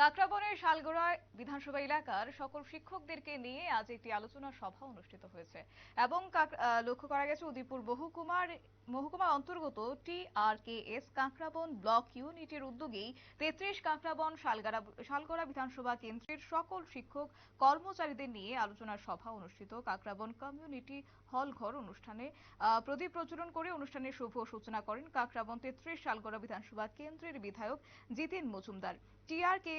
কাকরাবনের শালগোড়ায় বিধানসভা এলাকার সকল শিক্ষকদেরকে নিয়ে আজ একটি আলোচনা সভা অনুষ্ঠিত হয়েছে এবং লক্ষ্য করা গেছে উদয়পুর মহকুমার মহকুমার অন্তর্গত টি আর কে এস কাঁকড়াবন ব্লক ইউনিটের উদ্যোগেই তেত্রিশ কাঁকড়াবন শালগাড়া, শালগড়া বিধানসভা কেন্দ্রের সকল শিক্ষক কর্মচারীদের নিয়ে আলোচনা সভা অনুষ্ঠিত। কাকরাবন কমিউনিটি হল ঘর অনুষ্ঠানে প্রদীপ প্রজ্বলন করে অনুষ্ঠানের শুভ সূচনা করেন কাঁকড়াবন তেত্রিশ শালগড়া বিধানসভা কেন্দ্রের বিধায়ক জিতেন মজুমদার।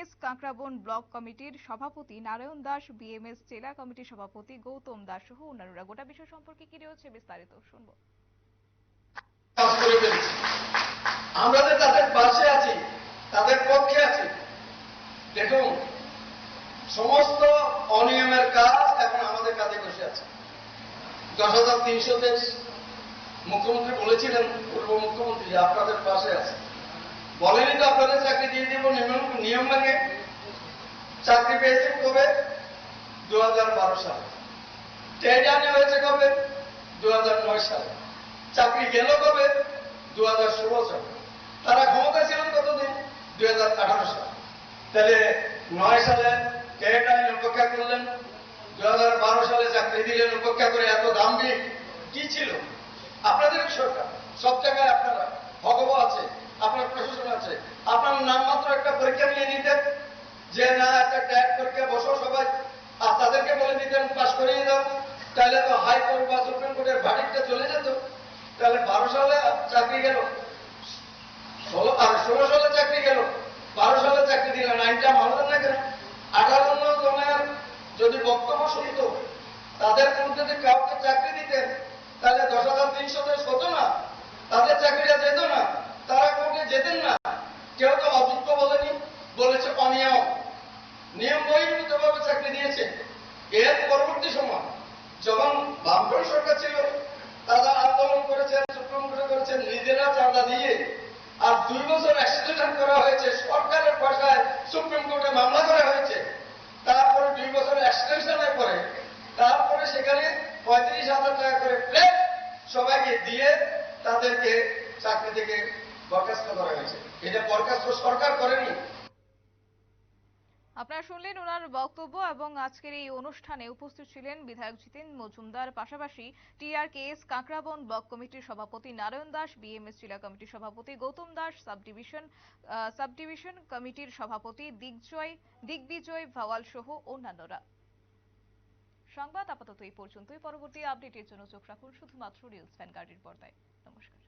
টিআরকেএস কাঁকড়াবন ব্লক কমিটির সভাপতি নারায়ণ দাস, বিএমএস জেলা কমিটির সভাপতি গৌতম দাস সহ অন্যান্যরা। গোটা বিষয় সম্পর্কে কি রয়েছে বিস্তারিত শুনব। আমরা যে তাদের পাশে আছি, তাদের পক্ষে আছি, দেখুন, সমস্ত অনিয়মের কাজ এখন আমাদের কাজে বসে আছে। দশ হাজার তিনশোতে মুখ্যমন্ত্রী বলেছিলেন, পূর্ব মুখ্যমন্ত্রী আপনাদের পাশে আছে। বলেনি তো আপনাদের চাকরি দিয়ে দিব, নিয়ম নিয়ম মেনে চাকরি পেয়েছেন কবে? দু হাজার বারো সালে। টেডানে হয়েছে কবে? দু হাজার নয় সালে। চাকরি গেল কবে? দু সালে। তারা ক্ষমতা ছিলেন কতদিন? দুই সালে। তাহলে নয় সালে টেট আইন উপেক্ষা করলেন। দু হাজার বারো সালে চাকরি দিলেন, উপেক্ষা করে এত দাম্ভিক কি ছিল? আপনাদের সরকার? সব জায়গায় আপনারা ভগব আছে। আপনার প্রশাসন আছে। আপনার নামমাত্র একটা পরীক্ষা নিয়ে নিতেন, যে না, একটা ট্যাগ পরীক্ষা, বসো সবাই। আর তাদেরকে বলে দিতেন, পাশ করিয়ে দাও। তাহলে তো হাইকোর্ট বা সুপ্রিম কোর্টের ভার্ডিকটা চলে যেত। তাহলে বারো সালে চাকরি গেল। ষোলো, আর ষোলো সালে চাকরি গেল। বারো সালে চাকরি দিলেন। আইনটা মানলেন না কেন? আঠারো জনের যদি বক্তব্য শুনত, তাদের মধ্যে যদি কাউকে চাকরি দিতেন তাহলে দশ হাজার তিনশো দেশ হতো না তাদের চাকরিটা যেত না তারা কোর্টে যেতেন না? কেউ তো অযোগ্য বলেনি, বলেছে অনিয়ম। নিয়ম বহির্ভূতভাবে চাকরি দিয়েছে। এর পরবর্তী সময় যখন বামফ্রন্ট সরকার ছিল, তারা আন্দোলন করেছেন সুপ্রিম কোর্টে করেছেন নিজেরা চাঁদা দিয়ে আর দুই বছর অ্যাক্সিডেন্ট করা হয়েছে, সরকারের পয়সায় সুপ্রিম কোর্টে মামলা করা হয়েছে। তারপরে দুই বছর এক্সটেনশনের পরে, তারপরে সেখানে পঁয়ত্রিশ হাজার টাকা করে প্লেট সবাইকে দিয়ে তাদেরকে চাকরি থেকে বরখাস্ত করা হয়েছে এটা বরখাস্ত সরকার করেনি। আপনারা শুনলেন ওনার বক্তব্য এবং আজকের এই অনুষ্ঠানে উপস্থিত ছিলেন বিধায়ক জিতেন মজুমদার। পাশাপাশি টিআরকেএস কাঁকড়াবন ব্লক কমিটির সভাপতি নারায়ণ দাস বিএমএস জেলা কমিটির সভাপতি Gautam Das sub division ah, sub division কমিটির সভাপতি দিগ্জয় দিগ্বিজয় ভাওয়াল সহ অন্যান্যরা। সংবাদ আপাতত এই পর্যন্তই। পরবর্তী আপডেটের জন্য চোখ রাখুন শুধুমাত্র রিলস ভ্যানগার্ডের পর্দায়। নমস্কার।